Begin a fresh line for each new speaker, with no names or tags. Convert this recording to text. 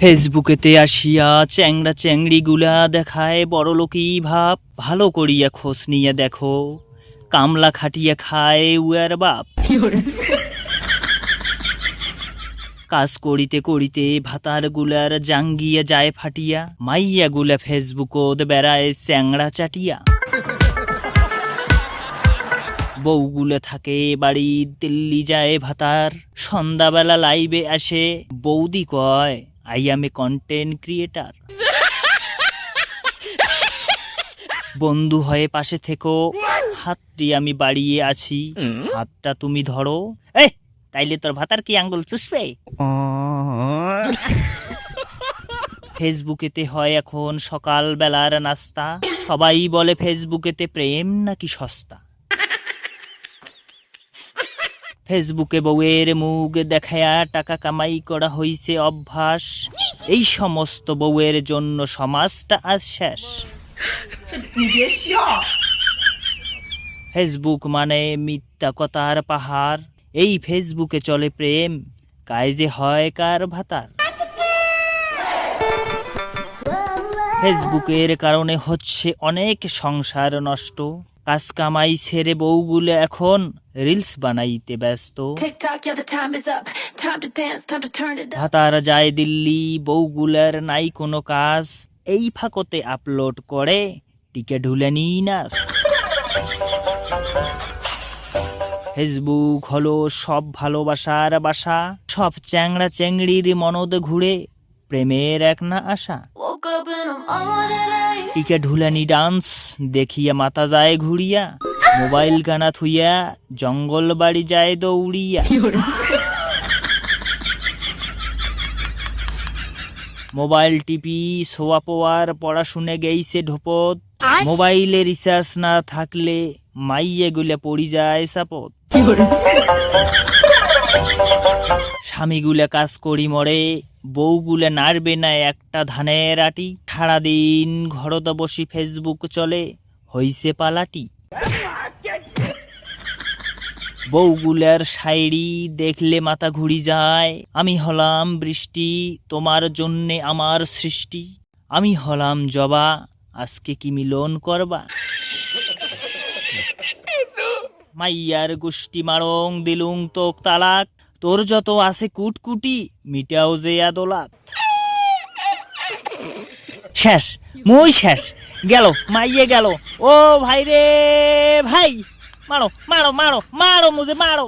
ফেসবুকেতে আসিয়া চ্যাংড়া চ্যাংড়িগুলা দেখায় বড় লোকই ভাব ভালো করিয়া খোঁজ নিয়ে দেখো। কামলা খাটিয়া খায় উয়ার বাপ। কাজ করিতে করিতে ভাতারগুলার জাঙ্গিয়া যায় ফাটিয়া মাইয়া গুলা ফেসবুকত বেড়ায় চ্যাংড়া চাটিয়া। বউগুলো থাকে বাড়ি দিল্লি যায় ভাতার সন্ধ্যাবেলা লাইভে আসে বৌদি কয় I am a content creator বন্ধু হয়ে পাশে থেকো। হাতটি আমি বাড়িয়ে আছি। হাতটা তুমি ধরো। এ তাইলে তোর ভাতার কি আঙ্গুল চুষবে? ফেসবুকেতে হয় এখন সকাল বেলার নাস্তা। সবাই বলে ফেসবুকেতে প্রেম নাকি সস্তা? ফেসবুকে বউয়ের মুখ দেখায়া টাকা কামাই করা হইছে অভ্যাস। এই সমস্ত বউয়ের জন্য সমাজটা আজ শেষ। ফেসবুক মানে মিথ্যা কথার পাহাড়। এই ফেসবুকে চলে প্রেম। কাজে হয় কার ভাতার। ফেসবুকের কারণে হচ্ছে অনেক সংসার নষ্ট। কাজ কামাই ছেড়ে বউগুলো এখন রিলস বানাইতে ব্যস্ত. ভাতার যায় দিল্লি বউগুলার নাই কোনো কাজ। এই ফাঁকতে আপলোড করে টিকে ঢুলে নিই নাস ফেসবুক হলো সব ভালোবাসার বাসা। সব চ্যাংড়া চ্যাংড়ির মনদ ঘুরে প্রেমের এক না আশা। টিকে ঢুলানি ডান্স দেখিয়া মাথা যায় ঘুরিয়া। মোবাইল কানা থুইয়া জঙ্গল বাড়ি যায় দৌড়িয়া। মোবাইল টিপি সোয়া পোয়ার পড়াশুনে গেইছে ঢোপত। মোবাইলে রিচার্জ না থাকলে মাইয়ে গুলে পড়ি যায় সাপত। স্বামীগুলা কাজ করি মরে, বউগুলা নাড়বে না একটা ধানের আটি। সারাদিন ঘরত বসি ফেসবুক চলে, হইছে পালাটি। বউগুলার শায়রি দেখলে মাথা ঘুরি যায়। আমি হলাম বৃষ্টি, তোমার জন্যে আমার সৃষ্টি। আমি হলাম জবা, আজকে কি মিলন করবা? মাইয়ার গুষ্টি মারং দিলুং তোক তালাক। তোর যত আছে কুটকুটি, মিটাও যে আদলাত। শেষ, মই শেষ। গেল, মাইয়ে গেল। ও ভাই রে ভাই! মারো মারো মারো মারো মুজে মারো।